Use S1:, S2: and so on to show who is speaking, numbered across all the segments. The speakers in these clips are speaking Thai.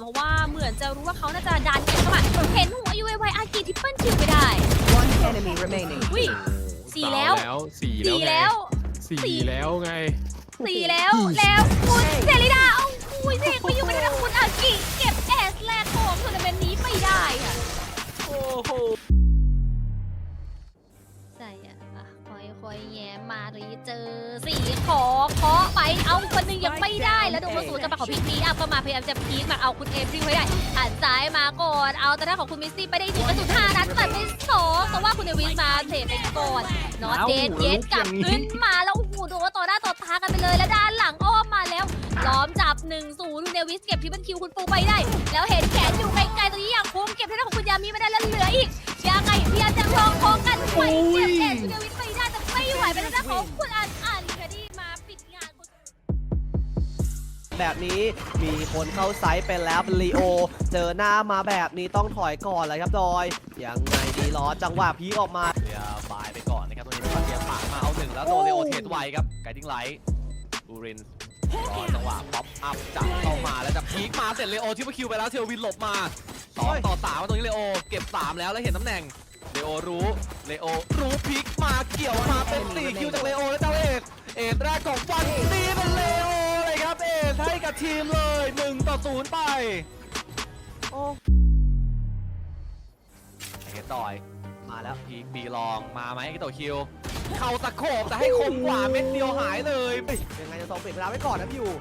S1: เพราะว่าเหมือนจะรู้ว่าเขาน่าจะดันกันเข้ามาเห็นหัว UAY อากิทิปเปิลคิวไปได้
S2: One enemy remaining. อ
S1: ุ้สี่แล้ว
S3: สี่
S1: สี่
S3: แล้
S1: แล้ว
S3: สี่แล้วไง
S1: สี่แล้วแล้วคุณเซริดาเอาคุยเซกไปอยู่ไม่ได้นคุณอากิเก็บแอสแลกของทัวร์นาเมนต์นี้ไปได้
S4: โอ้โห
S1: อยๆแย้มมารีเจอสี่ขอเคาะไปเอาคนหนึ่งยังไม่ได้แล้วดูว่าสูนจังหวะของพีพีอัพก็มาพยายามจะพีคมาเอาคุณเอมซิ่งไว้ได้หันซ้ายมาก่อนเอาแต่หน้านของคุณมิสซี่ไปได้หนึ่งกระสุนห้านัดตัดไปสองแต่ว่าคุณเดวิสมาเทไปก่อนนอตเดนเย็นกลับขึ้นมาแล้วโอ้โหโดนต่อหน้าต่อตากันไปเลยแล้วด้านหลังอ้อมมาแล้วล้อมจับ1นศูนย์คุณเดวิสเก็บทริปเปิลคิวคุณปูไปได้ แล้วเห็นแขนอยู่ไกลๆตรงนี้อย่างคุ้มเก็บทางด้านของคุณยามีไม่ได้แล้วเหลืออีกยังไงพยายามจะลองคองกันไปเก็บแขนคุณเดวิส ไปได้แต่ไม่ไหวเป็นทางด้านของคุณอันอันค่ะที่มาปิดงานคุณ
S4: แบบนี้มีคนเข้าไซส์ไปแล้วเป็นลีโอ เจอหน้ามาแบบนี้ต้องถอยก่อนเลยครับดอย ยังไงดีล้อจังหวะพีคออกมาเดี๋ยวบายไปก่อนนะครับตรงนี้ฟันเทียมปากมาเอาหนึ่งแล้วโดนเลโอเทสไวครับไกดิ้งไลท์บูรินรอจังหวะป๊อปอัพจับเข้ามาแล้วจะพีคมาเสร็จเลโอที่ว่าคิวไปแล้วเทลวินหลบมาสองต่อสามตรงนี้เลโอเก็บสามแล้วแล้วเห็นตำแหน่ง เลโอรู้ เลโอรู้พีคมาเกี่ยวมาเป็นสี่คิวจากเลโอแล้วเจ้าเอกเอ็ดแรกของฟันตีเป็นเลโอเลยครับเอ็ดให้กับทีมเลย1ต่อ0ไปโอ้เห็นดอยมาแล้วพีคบีลองมาไหมกิโตคิว เข้าตะโขบแต่ให้คมกว่าเม็ดเดียวหายเลยเฮ้ยยังไงจะสองปิดเวลาไว้ก่อนนะพี่อยู่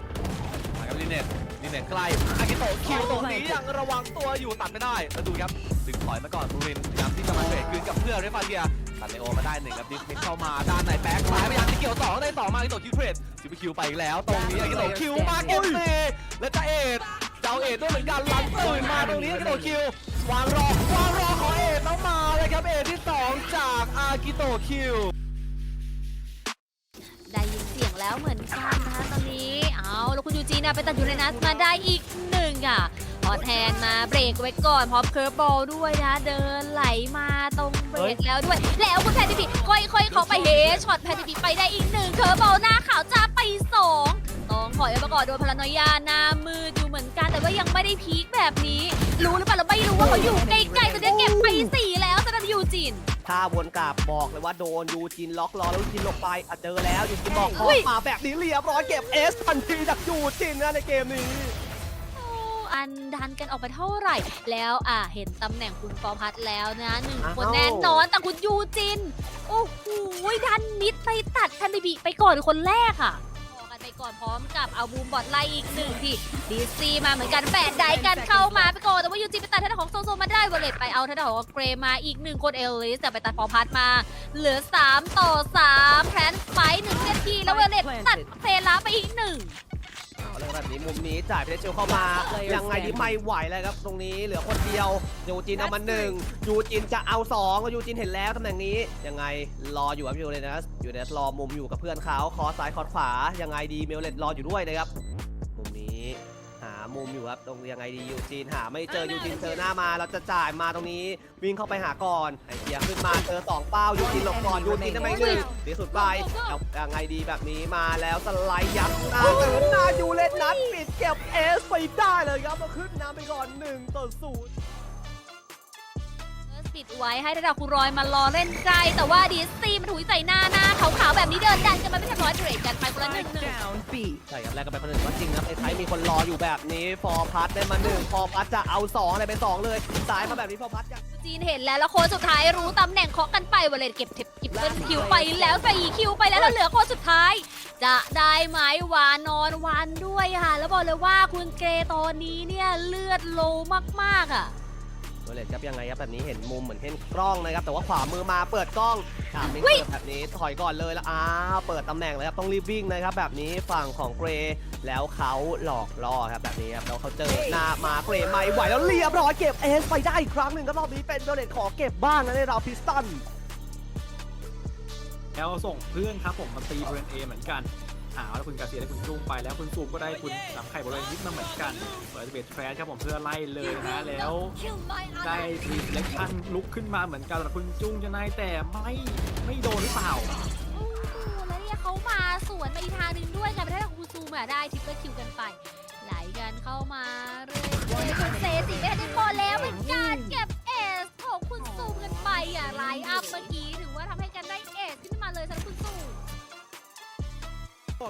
S4: มาครับลินเน็ตลิ นเน็ตใกล้อากิโตะคิวตรงนี้ยังระวังตัวอยู่ตัดไม่ได้แล้วดูครับดึงถอยมาก่อนบูรินพยายามที่จะมาเทรดคืนกับเพื่อนเรฟาเทียตัดเลโอมาได้หนึ่งครับดิสมิกเข้ามาด้านในแบ็คซ้ายพยายามจะเกี่ยวต่อได้ต่อมาอากิโตะคิวเทรดซิปคิวไปอีกแล้วตรงนี้อากิโตะคิวมาเก็บซีแล้วจะเอ็ดเจ้าเอ็ดด้วยเหมือนกันลันปืนมาตรงนี้อากิโตะคิววางรอวางรอของเอ็ดต้องมาเลยครับเอ็ดที่สองจากอากิโตะคิว
S1: ได้ยินเสียงแล้วเหมือนกันนะคะตอนนี้เอาแล้ว คุณยูจีนะไปตัดยู่ในนัดมาได้อีกหนึ่งค่ะพอแทนมาเบรกไว้ก่อนพร้อมเคิร์ฟบอลด้วยนะ เดินไหลมาตรงเบรกแล้วด้วย แล้วคุณแพนดิพีค่อยๆ เขาไปเฮช็อตแพนดิพีไปได้อีกหนึ่งเคิร์ฟบอลหน้าขาวจ้าไปสองต้องถอยออกมาก่อนโดนพลานอยาหน้ามืดอยู่เหมือนกันแต่ว่ายังไม่ได้พีคแบบนี้ รู้หรือเปล่าเราไม่รู้ว่าเขาอยู่ใกลๆแต่เนี่ยเก็บไปสี่แล้วสำหรับยูจิน
S4: ถ้าวนกลับบอกเลยว่าโดนยูจินล็อกรอแล้วยูจินหลบไปอะเจอแล้วยูจินบอกขอ
S1: อุ้ย
S4: มาแบบนี้เรียบร้อยเก็บเอสทันทีจากยูจินนะในเกมนี้
S1: โอ้อันดันกันออกไปเท่าไหร่ แล้วอะเห็นตำแหน่งคุณฟอร์พัทแล้วนะหนึ่งคน
S4: อ้าว
S1: แน่นอนแต่คุณยูจิน โอ้โหดันมิดไปตัดทันดิบีไปก่อนคนแรกอะพอ ก่อนพร้อมกับเอาบูมบอดไล่อีกหนึ่งทีดีซีมาเหมือนกันแปดได้กันเข้ามาไปก่อนแต่ว่ายูจิไปตัดท่านของโซโซมาได้วอลเลตไปเอาท่านของเกรมาอีกหนึ่งคนเอลลิสแต่ไปตัดฟอร์พัทมา เหลือ 3 ต่อ3แพนไฟหนึ่งนาทีแล้วเวลเลตตัดเซลาไปอีกหนึ่ง
S4: เอาเลยแบบนี้มุมนี้จ่ายไปได้เชลเข้ามา ยังไงดีไม่ไหวแล้วครับตรงนี้เหลือคนเดียวยูจินเอามาหนึ่งยูจินจะเอาสองยูจินเห็นแล้วตำแหน่งนี้ยังไงรออยู่ครับยูเลยนะอยู่ในรอมุมอยู่กับเพื่อนเขาคอซ้ายคอขวายังไงดีเมลเลตรออยู่ด้วยนะครับมุมนี้หา มุมอยู่ครับตรงยังไงดียูจีนหาไม่เจอยูจีนเจอหน้ามาเราจะจ่ายมาตรงนี้ วิ่งเข้าไปหาก่อนไอเทียขึ้นมาเจอสองเป้ายูจีนหลบก่อนยูจีนทำไมหนึ่งดีสุดไปลายังไงดีแบบนี้มาแล้วสไลด์ยับหน้าเจอหน้ายูเลนนัดปิดเก็บเอสไปได้เลยครับมาขึ้นน้ำไปก่อน1ต่อ0
S1: ปิดไว้ให้ระดับคูรอยมารอเล่นใกลแต่ว่าดีซีมันถุยใส่หน้าหน้าขาวๆแบบนี้เดินดันกันมาไม่ทันร้อยเทรดกันไปคนละหนึ่งหนึ่ง
S2: down B.
S4: ใช่ครับแรกกันไปคนหนึ่งว่าจริงนะไอ้ไทยมีคนรออยู่แบบนี้ฟอร์พัทได้มาหนึ่งฟอร์พัทจะเอาสองอะไรไปสองเลยสายมาแบบนี้ฟอร์พัทจะ
S1: จีนเห็นแล้วแล้วโค้ชสุดท้ายรู้ตำแหน่งเคาะกันไปวอลเลตเก็บเทปเก็บเงินคิวไปแล้วใส่คิวไปแล้วแล้วเหลือโค้ชสุดท้าย จะได้ไหมวานอนวันด้วยค่ะ แล้วบอกเลยว่าคุณเกรตอนนี้เนี่ยเลือดโลมากๆอะ
S4: เลตครับยังไงครับแบบนี้เห็นมุมเหมือนเห็นกล้องนะครับ แต่ว่าขวามือมาเปิดกล้องถามมิง
S1: เฮ้
S4: เปิ
S1: ย
S4: ดแบบนี้ถอยก่อนเลยแล้วอ้าวเปิดตำแหน่งเลยครับต้องรีบวิ่งนะครับแบบนี้ฝั่งของเกรแล้วเขาหลอกล่อครับแบบนี้ครับแล้วเขาเจอหน้ามาเกรไม่ไหวแล้วเรียบร้อยเก็บเอสไปได้อีกครั้งหนึ่งครับรอบนี้เป็นโรเลตขอเก็บบ้างนะในเราพิสตัน
S5: แล้วส่งเพื่อนครับผมมาตีบริเวณเอเหมือนกัน หาแล้วคุณกาเซียได้คุณจุ้งไปแล้วคุณซูมก็ได้คุณสามไข่บริยิปมาเหมือนกันเปิดเบสแทรครับผมเพื่อไล่เลยนะแล้วได้รีเล็กชันลุกขึ้นมาเหมือนกันแต่คุณจุ้งจะนายแต่ไม่ไม่โดนหรือเปล่า
S1: แล้วเนี่ยเขามาสวนมาอีกทางหนึ่งด้วยกันไปได้ของคูซูมาได้ทิปเปอร์คิวกันไปไหลกันเข้ามาเรื่อยๆคุณเซสิไม่ทันได้พอแล้วเป็นการเก็บเอสของคุณซูมกันไปอะไลน์อัพเมื่อกี้ถือว่าทำให้กัน
S3: ก็ค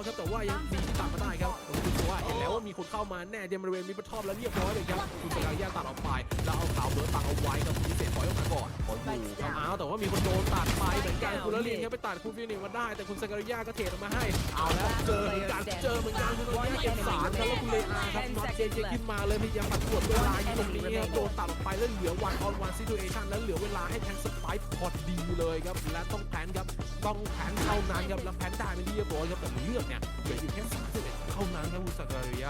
S3: ครับแต่ว่ายังดีตัดมาได้ครับคุณตัวเห็นแล้วว่ามีคนเข้ามาแน่เดมบริเวณมิดทอปแล้วเรียบร้อยเลยครับคุณสกายาตัดออกไปแล้วเอาขาวเบิร์ดตัดเอาไว้กับพิเศษถอยออกมาก่อนโอ้โหครับอ้าวแต่ว่ามีคนโดนตัดไปเหมือนกันคุณละเลียนครับไปตัดคุณฟินิกมาได้ แต่คุณสกายาก็เทรดออกมาให้ เอาแล้วเจอเหมือนกันเจอเหมือนกันคุณสกายาเก็บสารครับแล้วคุณเลอาครับน็อตเจเจขึ้นมาเลยพยายามปัดกวดเวลาอยู่ตรงนี้ครับโดนตัดออกไปแล้วเหลือวันออนวันซิทูเอชันแล้วเหลือเวลาให้แทงสไปค์พอดีเลยครับและต้องแพนครับต้องแพนเท่านั้นครับแล้วแพนได้เป็นที่เรียบร้อยครับแต่เลือกเนี่ยเหลืออยู่แค่31เท่านั้นครับคุณสกาเรีย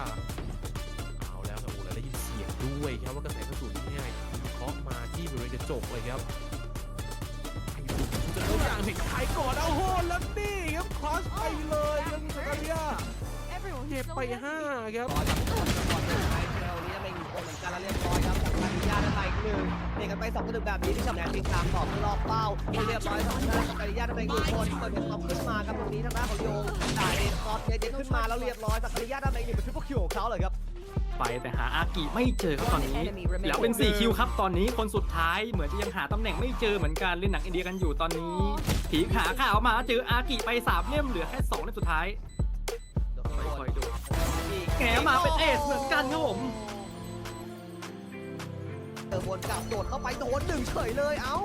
S3: เอาแล้วครับโอ้แล้วได้ยินเสียงด้วยครับว่ากระแสกระสุนเนี่ยเคาะมาที่บริเวณกระจกเลยครับจะตัวอย่างผิดใครก่อนเอาโหแล้วนี่ครับคอสไปเลยครับคุณสกาเรียเก็บไปห้าครับ
S4: รอจับตัวก่อนเลยไอ้เทลนี้ไม่มีคนเหมือนกันแล้วเรียบร้อยครับจากการญาได้ไปอีก หนึ่งเด็กกันไปสองกระดึกแบบนี้ที่ชำแหละติดตามต่อเพื่อรอบเป้าเรียบร้อยสองท่านจากการญาได้ไปอีกหนึ่งคนเปิดเป็นท็อปขึ้นมาครับตรงนี้ทางด้านของโยงจ่ายเอ็นซอสเด็ดขึ้นมาแล้วเรียบร้อยจากรญาได้ไปอีกหนึ่งเป็นทริปเปิลคิวของเขาเลยครับ
S5: ไปแต่หาอากิไม่เจอครับตอนนี้ แล้วเป็น 4 คิวครับ ตอนนี้คนสุดท้ายเหมือนจะยังหาตำแหน่งไม่เจอเหมือนกันเล่นหนังอินเดียกันอยู่ตอนนี้ ผีขาข่าวมาเจออากิไปสามเล่มเหลือแค่สองเล่มสุดท้ายคอยดูแหมมาเป็นเอสเหมือนกันครับผม
S4: เติมบนกลับโดดเข้าไปโดนหนึ่งเฉยเลย เอ้า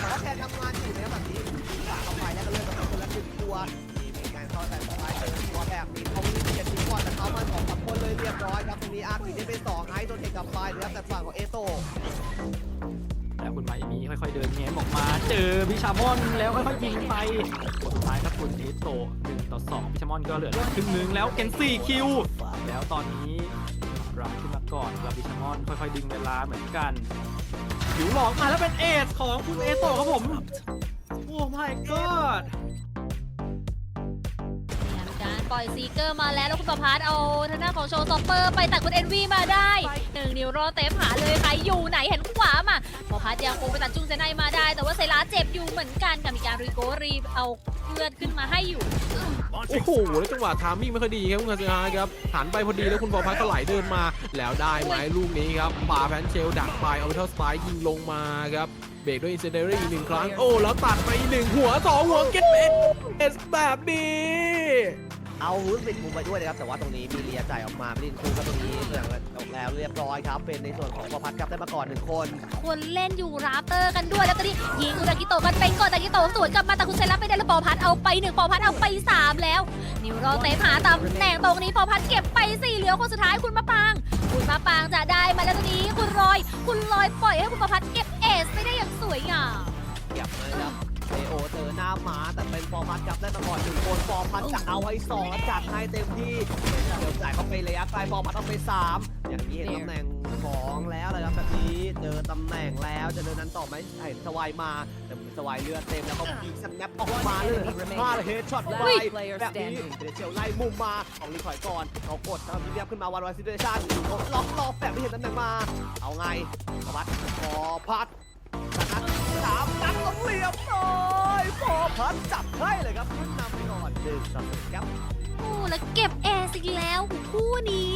S4: ขอแทนทำงานอยู่ในแบบนี้ขาเข้าไปแล้วก็เลื่อนกับคนละหนึ่งตัวมีเป็นการเข้าแต่สไลด์เติมตัวแบบนี้เขาม่ได้เจ็ดทีก่อนแต่เขามาสองสามคนเลยเรียบร้อยครับตรงนี้อาร์คีได้เป็นสองไอซ์โดนเทคกลับไปนะครับแต่ฝั่งของเอโต
S5: แล้วคุณไมมีค่อยๆเดินแง้มออกมา เจอพิชามอนแล้วค่อยๆยิงไปสุดท้ายครับคุณเอโตหนึ่งต่อสองพิชามอนก็เหลือครึ่งหนึงแล้วเกนสี่คิว แล้วตอนนี้ ก่อนกับพิชามอนค่อยๆดึงเวลาเหมือนกันผิวหลอกมาแล้วเป็นเอสของคุณเอโตะครับผม โอ้ my god
S1: มีการปล่อยซีเกอร์มาแล้วแล้วคุณประพัฒน์เอาทางด้านของโชว์ซอปเปอร์ไปตัดคุณเอ็นวีมาได้หนึ่งนิ้วรอเต็มหาเลยใครอยู่ไหนเห็นขวามาประพัฒน์ยังคงไปตัดจุงเซนไนมาได้ แต่ว่าเซราเจ็บอยู่เหมือนกันกับมีการรีโกรีเอาเลือดขึ้นมาให้อยู่
S3: โอ้โหแล้วจังหวะทามมิ่งไม่ค่อยดีครับคุณคาซิฮาครับหันไปพอดีแล้วคุณบอลพัดก็ไหลเดินมา แล้วได้ไหมลูกนี้ครับป่าแพนเชลดักไปเอาไปเท่าสไปยิงลงมาครับเบรกด้วยอินเซเดอรี่อีกหนึ่งครั้งโอ้แล้วตัดไปอีกหนึ่งหัวสองหัวเก็ตเอ็เอสแบบนี้
S4: เอารูสบิดมุมไปด้วยนะครับแต่ว่าตรงนี้มีเลียจ่ายออกมาไม่ได้คู่ครับตรงนี้เรื่องออกแล้วเรียบร้อยครับ เป็นในส่วนของประพัฒน์ครับได้มาก่อนหนึ่งคน
S1: คนเล่นอยู่ราฟเตอร์กันด้วยแล้วตอนนี้ยิงอุดากิโตะกันเป็นก่อนตากิโตะสวนกลับมาแต่คุณเซรับไม่ได้แล้วปอพัดเอาไปหนึ่งปอพัดเอาไปสามแล้ว นิวรอเตมหาตำแหน่งตรงนี้ปอพัดเก็บไปสี่เหลือคนสุดท้ายคุณมะปาง คุณมะปางจะได้มาแล้วตรงนี้คุณลอย คุณลอยปล่อยให้คุณประพัดเก็บเอสไม่ได้อย่างสวยงาม
S4: เก็บเลยครับ เอโอเจอหน้าหมาแต่เป็นฟอร์พัทครับได้มาก่อนหนึ่งคนฟอร์พัทจะเอาให้สองจัดให้เต็มที่เดี๋ยวจ่ายเข้าไประยะไกลฟอร์พัทเอาไปสามอย่างนี้เห็นตำแหน่งของแล้วเลยครับแบบนี้เจอตำแหน่งแล้วจะเดินนั้นต่อไหมไอ้สวายมาแต่สวายเลือดเต็มแล้วก็ยิงสแนปออกมาเลยพลาดเฮดช็อตไปแบบนี้เดเชลไล่มุมมาของรีคอยก่อนเขากดทำทีเรียบขึ้นมาวันวันซิเดชันล็อกล็อกแบบที่เห็นตำแหน่งมา เอาไงฟอร์พัทฟอร์พัทนัด สามนัดต้องเรียบร้อยพอพัดจับให้เลยครับขึ้นนำไปก่อนหนึ่งต่อหนึ่งครับ
S1: โอ้แล้วเก็บเอสอีกแล้วคู่นี้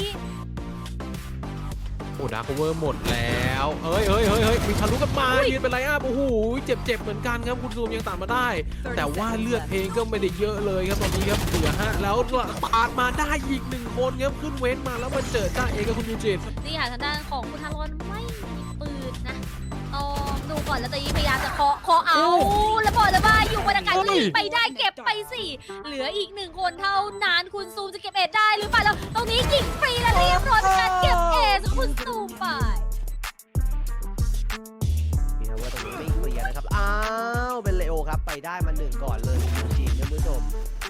S3: โอ้ดาร์คเวอร์หมดแล้วเฮ้ยเฮ้ยเฮ้ยเฮ้ยมีทะลุกันมายืนเป็นไรอะโอ้โหเจ็บเจ็บเหมือนกันครับคุณซูมยังตามมาได้ แต่ว่าเลือดเองก็ไม่ได้เยอะเลยครับตอนนี้ครับเหลือฮะแล้วปาดมาได้อีกหนึ่งคนครับขึ้นเว้นมาแล้วมาเจอจ้าเองกับคุณยูจิน
S1: นี่ค่ะทางด้านของคุณทารอนไม่มีปืนนะต้ องดูก่อนแล้วตอนนี้พยายามจะเคาะเคาะเอาแล้วบอกเลยว่าอยู่บรรยากาศลีไปได้เก็บไปสี่เหลืออีกหนึ่งคนเท่านั้นคุณซูมจะเก็บเอสได้หรือเปล่าแล้วตรงนี้ยิงฟรีแล้วเรียบร้อยเป็นการเก็บเอสคุณซูมไป
S4: มีทาวเวอร์ตรงนี้ไม่เคลียร์นะครับอ้าวเป็นเลโอครับไปได้มาหนึ่งก่อนเลยจริงๆท่านผู้ชม
S1: ใช่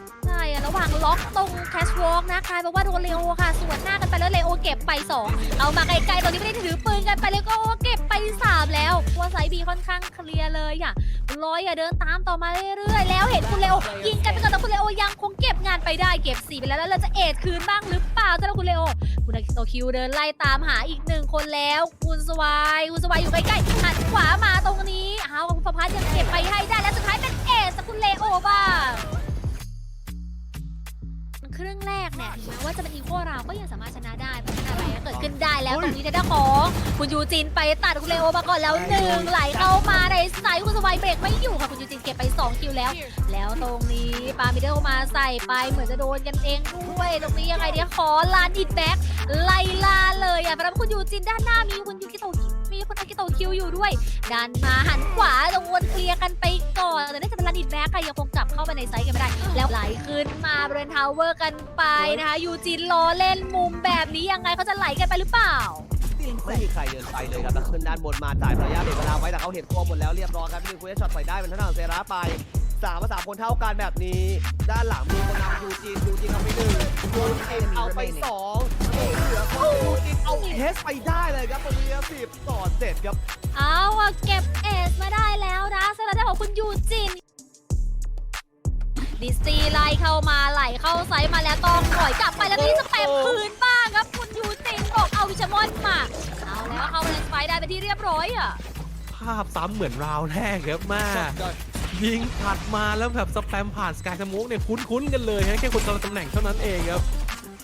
S1: อะระหว่างล็อกตรงแคชวอล์กนะกลายเป็นว่าโดนเลโอค่ะสวนหน้ากันไปแล้วเลโอเก็บไป 2 เอามาไกลๆตอนนี้ไม่ได้ถือปืนกันไปเลยก็เก็บไป 3 แล้วว่าไซบีค่อนข้างเคลียร์เลยอะลอยอะเดินตามต่อมาเรื่อยๆ แล้วเห็นคุณเลโอยิงกันไปก่อนแต่คุณเลโอยังคงเก็บงานไปได้เก็บ4ไปแล้วแล้วเราจะเอทคืนบ้างหรือเปล่าสำหรับคุณเลโอคุณอากิโตคิวเดินไล่ตามหาอีกหนึ่งคนแล้ว คุณสวายคุณสวายอยู่ใกล้ๆหันขวามาตรงนี้เอาคุณประพัฒน์ยังเก็บไปให้ได้และสุดท้ายเป็นเอสจากคุณเลโอบ้าง ครึ่งแรกเนี่ยถึงแม้ว่าจะเป็นอีโคราวก็ยังสามารถชนะได้เพราะฉะนั้นอะไรก็เกิดขึ้นได้แล้วตรงนี้ทางด้านของคุณยูจินไปตัดคุณเลโอมาก่อนแล้วหนึ่งไหลเข้ามาในไซส์คุณสวายเบรกไม่อยู่ค่ะคุณยูจินเก็บไป2คิวแล้ว แล้วตรงนี้ปามิเดลมาใส่ไปเหมือนจะโดนกันเองด้วยตรงนี้ยังไงเนี่ยขอลานอิดแบ็กไล่ลาเลยอะเพราะคุณยูจินด้านหน้ามีคุณยูกิโตะ มีคุณอากิโตะคิวอยู่ด้วย ดันมาหันขวาตรงวนเคลียร์กันไปก่อนแต่น่าจะเป็นลานอิดแบ็กอะยังคงกลับเข้าไปในไซต์กันไม่ได้ แล้วไหลขึ้นมาบริเวณทาวเวอร์กันไปนะคะยูจินรอเล่นมุมแบบนี้ยังไงเขาจะไหลกันไปหรือเปล่า
S4: ไม่มีใครเดินไปเลยครับแล้วขึ้นด้านบนมาจ่ายระยะเบรกเวลาไว้แต่เขาเห็นตัวหมดแล้วเรียบร้อยครับพี่คุยช็อตไปได้เป็นทางด้านของเซราไปสามภาษามคนเท่ากันแบบนี้ ด้านหลังมีคนนำยูจีนยูจีนเอาไปหนึ่งยูจีนเอาไปสองเหลือคนยูจีน เอาเทสไปได้เลยครับตรงนี้สิบต่อเจ็ดครับ
S1: เอาอะเก็บเอสมาได้แล้วนะสำหรับทางของคุณยูจิน ดิสตีไล่เข้ามาไหลเข้าไซส์มาแล้วต้องหน่อยกลับไปแล้วนี่จะแปมคืนบ้างครับคุณยูจินบอกเอาวิชามอนมา เอาแล้วเข้าเลนสไปได้เป็นที่เรียบร้อยอะ
S3: ภาพซ้ำเหมือนราวแรกครับแม่ยิงถัดมาแล้วแบบสแปมผ่านสกายสมุกเนี่ยคุ้นๆกันเลยฮะแค่คนละตำแหน่งเท่านั้นเองครับ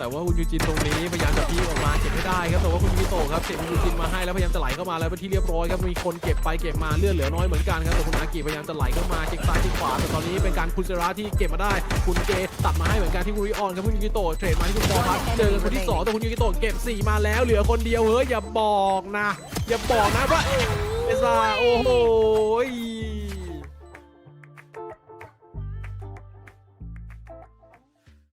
S3: แต่ว่าคุณยูจินตรงนี้พยายามจะพีออกมาเก็บไม่ได้ครับแต่ว่าคุณยูโตะครับเก็บคุณยูจินมาให้แล้วพยายามจะไหลเข้ามาแล้วเป็นที่เรียบร้อยครับมีคนเก็บไปเก็บมาเลือดเหลือน้อยเหมือนกันครับแต่คุณอากิพยายามจะไหลเข้ามาเช็คซ้ายเช็คขวาแต่ตอนนี้เป็นการคุณเซราที่เก็บมาได้ คุณเกตัดมาให้เหมือนกันที่คุณริออนครับคุณยูกิโตะเทรดมาที่คุณปอพัทเจอกันคนที่สองแต่คุณยูกิโตะเก็บสี่มาแล้วเหลือคนเดียวเฮ้ยอย่าบอกนะ อย่าบอกนะว่าเอซ่าโอ้โห